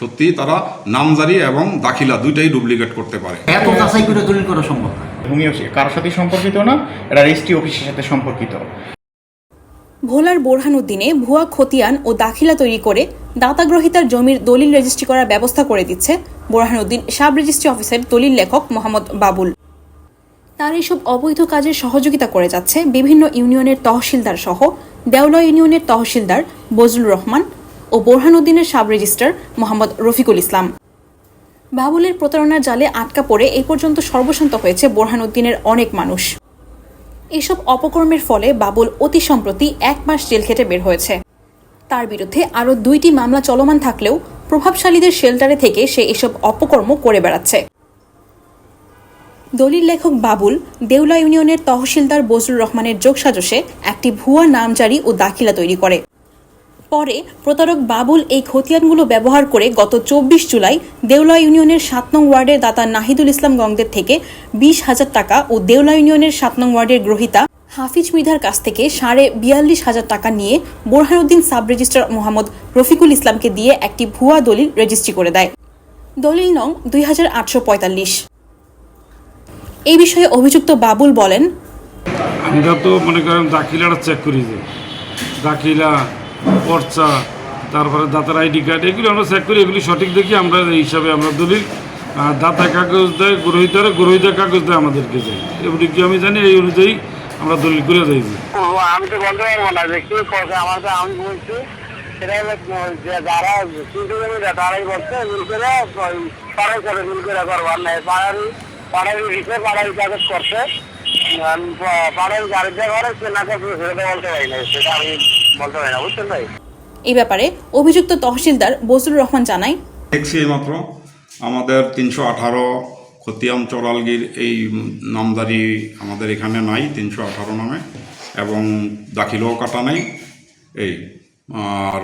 সত্যি তারা নামজারি এবং দাখিলা দুইটাই ডুপ্লিকেট করতে পারে। এত যাচাই করে দলিল করা সম্ভব না। ভূমি অফিস কারোর সাথে সম্পর্কিত না এটা রেজিস্ট্রি অফিসের সাথে সম্পর্কিত। ভোলার বোরহানুদ্দিনে ভুয়া খতিয়ান ও দাখিলা তৈরি করে দাতাগ্রহিতার জমির দলিল রেজিস্ট্রি করার ব্যবস্থা করে দিচ্ছে বোরহানুদ্দিন সাব রেজিস্ট্রি অফিসের দলিল লেখক মোহাম্মদ বাবুল। তার এইসব অবৈধ কাজে সহযোগিতা করে যাচ্ছে বিভিন্ন ইউনিয়নের তহসিলদার সহ দেওলা ইউনিয়নের তহসিলদার বজলুর রহমান ও বোরহানুদ্দিনের সাব রেজিস্ট্রার মোহাম্মদ রফিকুল ইসলাম। বাবুলের প্রতারণার জালে আটকা পড়ে এ পর্যন্ত সর্বশান্ত হয়েছে বোরহানুদ্দিনের অনেক মানুষ। এসব অপকর্মের ফলে বাবুল অতি সম্প্রতি এক মাস জেল খেটে বের হয়েছে। তার বিরুদ্ধে আরও দুইটি মামলা চলমান থাকলেও প্রভাবশালীদের শেল্টারে থেকে সে এসব অপকর্ম করে বেড়াচ্ছে। দলিল লেখক বাবুল দেউলা ইউনিয়নের তহসিলদার বজলুর রহমানের যোগসাজশে একটি ভুয়া নামজারি ও দাখিলা তৈরি করে। পরে প্রতারক বাবুল এই খতিয়ানগুলো ব্যবহার করে গত চব্বিশ জুলাই দেউলা ইউনিয়নের সাত নং ওয়ার্ডের দাতা নাহিদুল ইসলাম গঙ্গদের থেকে বিশ হাজার টাকা ও দেউলা ইউনিয়নের সাত নং ওয়ার্ডের গ্রহিতা হাফিজ মৃধার কাছ থেকে সাড়ে বিয়াল্লিশ হাজার টাকা নিয়ে বোরহানুদ্দিন সাব রেজিস্ট্রার মোহাম্মদ রফিকুল ইসলামকে দিয়ে একটি ভুয়া দলিল রেজিস্ট্রি করে দেয়। দলিল নং দুই হাজার আটশো পঁয়তাল্লিশ। এই বিষয়ে অভিযুক্ত বাবুল বলেন আমরা তো মনে করেন দাখিলাটা চেক করি যে। দাখিলা পর্চা তারপরে দাতার আইডি কার্ড এগুলো আমরা চেক করি এগুলি সঠিক দেখি আমরা এই হিসাবে আমরা দলিল দাতা কাগজ দেয় গ্রহিতারা গ্রহিতা কাগজ দেয় আমাদেরকে দেয়। এগুলি কি আমি জানি এই অনুযায়ী আমরা দলিল করে দেয় যে ও, আমি তো বলতে পারব না যে কি করছে? আমার তো আমি বলছি যে যারা তারাই মিল করে করবার নাই পাড়ারি কাগজ করছে। পাড়ারি করছে সেটা বলতে সেটা আমি ভাই এই ব্যাপারে অভিযুক্ত তহসিলদার বজলুর রহমান জানায় দেখছি এইমাত্র আমাদের তিনশো আঠারো খতিয়ান চোরালগির এই নামদারি আমাদের এখানে নাই তিনশো আঠারো নামে এবং দাখিলও কাটা নেই। এই আর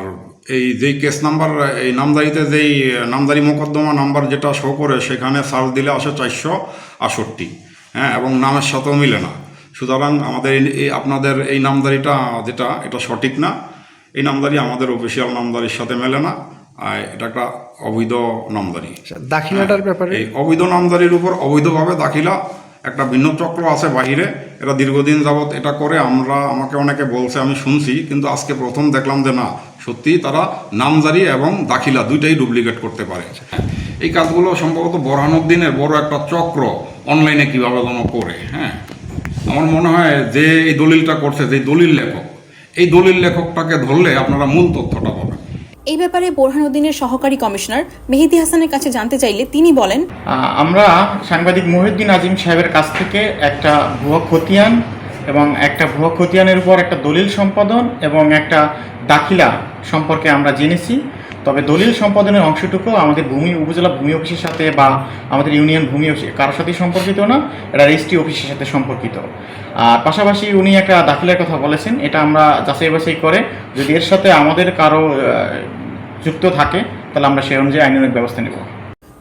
এই যেই কেস নাম্বার এই নামদারিতে যেই নামদারি মোকদ্দমা নাম্বার যেটা শো করে সেখানে সার্চ দিলে আসে চারশো আষট্টি হ্যাঁ এবং নামের সাথেও মিলে না। সুতরাং আমাদের এই- আপনাদের এই নামদারিটা যেটা এটা সঠিক না। এই নামদারি আমাদের অফিসিয়াল নামদারির সাথে মেলে না। আর এটা একটা অবৈধ নামদারি। দাখিলাটার ব্যাপারে? এই অবৈধ নামদারির উপর অবৈধভাবে দাখিলা একটা ভিন্ন চক্র আছে বাহিরে। এরা দীর্ঘদিন যাবৎ এটা করে আমরা আমাকে অনেকে বলছে আমি শুনছি কিন্তু আজকে প্রথম দেখলাম যে না সত্যি তারা নামজারি এবং দাখিলা দুইটাই ডুপ্লিকেট করতে পারে। এই কাজগুলো সম্ভবত বরহানুদ্দিনের বড় একটা চক্র অনলাইনে কীভাবে যেন করে। হ্যাঁ আমার মনে হয় যে এই দলিলটা করছে যে দলিল লেখক এই দলিল লেখকটাকে ধরলে আপনারা মূল তথ্যটা পাবেন। এই ব্যাপারে বোরহানুদ্দিনের সহকারী কমিশনার মেহেদি হাসানের কাছে জানতে চাইলে তিনি বলেন আমরা সাংবাদিক মহিউদ্দিন আজিম সাহেবের কাছ থেকে একটা ভুয়া খতিয়ান এবং একটা ভুয়া খতিয়ানের উপর একটা দলিল সম্পাদন এবং একটা দাখিলা সম্পর্কে আমরা জেনেছি। তবে দলিল সম্পাদনের অংশটুকু আমাদের ভূমি উপজেলা ভূমি অফিসের সাথে বা আমাদের ইউনিয়ন ভূমি অফিস কারোর সাথে সম্পর্কিত না এটা রেজিস্ট্রি অফিসের সাথে সম্পর্কিত। আর পাশাপাশি উনি একটা দাখিলার কথা বলেছেন এটা আমরা যাচাই বাছাই করে যদি এর সাথে আমাদের কারও আহ, যুক্ত থাকে তাহলে আমরা সেই অনুযায়ী আইনানুগ ব্যবস্থা নেব।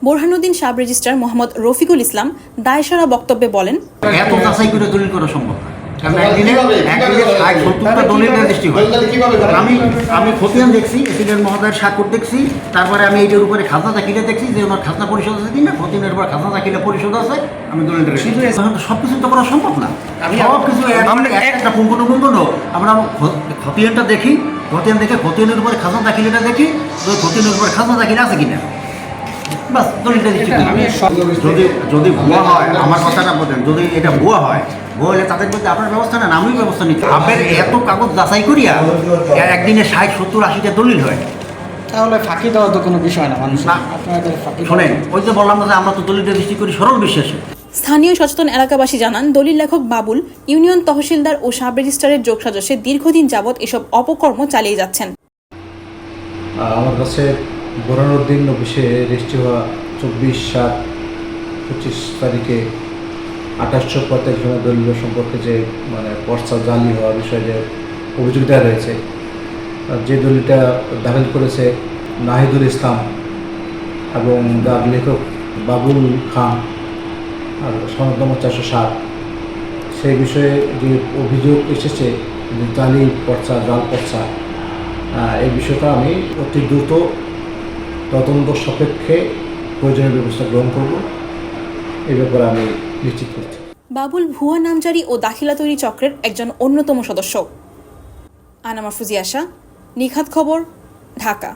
বোরহানুদ্দিন সাব রেজিস্ট্রার মোহাম্মদ রফিকুল ইসলাম দায়সারা বক্তব্যে বলেন এত যাচাই করে দলিল করা সম্ভব না। কারণ একদিনে একদিনে ষাট সত্তরটা দলিল রেজিস্ট্রি হয়। আমি আমি খতিয়ান দেখছি এসিডেন্ট মহোদয়ের স্বাক্ষর দেখছি তারপরে আমি এইটার উপরে খাজনা দাখিলে দেখছি যে ওনার খাজনা পরিশোধ আছে কিনা খতিয়ানের উপর খাজনা দাখিলে পরিশোধ আছে। আমি দলিলটা শুধু সব কিছু তো করা সম্ভব না। সব কিছু একটা আমরা খতিয়ানটা দেখি খতিয়ান দেখে খতিয়ানের উপরে খাজনা দাখিলেটা দেখি খতিয়ানের উপরে খাজনা দাখিল আছে কিনা। বাস দলিলটা দিচ্ছি। যদি যদি ভুয়া হয় আমার কথাটা বলেন যদি এটা ভুয়া হয় ভুয়া হলে তাদের মধ্যে আপনার ব্যবস্থা নেন আমিও ব্যবস্থা নিচ্ছি। আপনার এত কাগজ যাচাই করিয়া একদিনে ষাট সত্তর আশিটা দলিল হয়। তাহলে ফাঁকি দেওয়া তো কোনো বিষয় না মানুষ না। শোনেন ওই যে বললাম না যে আমরা তো দলিলটা দৃষ্টি করি সরল বিশ্বাসে। স্থানীয় সচেতন এলাকাবাসী জানান দলিল লেখক বাবুল ইউনিয়ন তহসিলদার ও সাব রেজিস্ট্রারের যোগসাজশে দীর্ঘদিন যাবৎ এসব অপকর্ম চালিয়ে যাচ্ছেন। আমার কাছে বোরানুদ্দিন অফিসে রেজিস্ট্রি হওয়া চব্বিশ সাত পঁচিশ তারিখে আঠাশশো পঁয়তাল্লিশ জনের দলীয় সম্পর্কে যে মানে পর্চা জালি হওয়া বিষয়ে যে অভিযোগ দেওয়া রয়েছে যে দলিলটা দাখিল করেছে নাহিদুল ইসলাম এবং যার লেখক বাবুল খান আর সনদ নম্বর চারশো সাত। সেই বিষয়ে যে অভিযোগ এসেছে যে জালি পর্চা জাল পর্চা এই বিষয়টা আমি অতি দ্রুত তদন্ত সাপেক্ষে প্রয়োজনীয় ব্যবস্থা গ্রহণ করব। এ ব্যাপারে আমি নিশ্চিত করছি। বাবুল ভুয়া নামজারি ও দাখিলা তৈরি চক্রের একজন অন্যতম সদস্য। আনামা ফুজিয়াশা, নিখাত খবর, ঢাকা।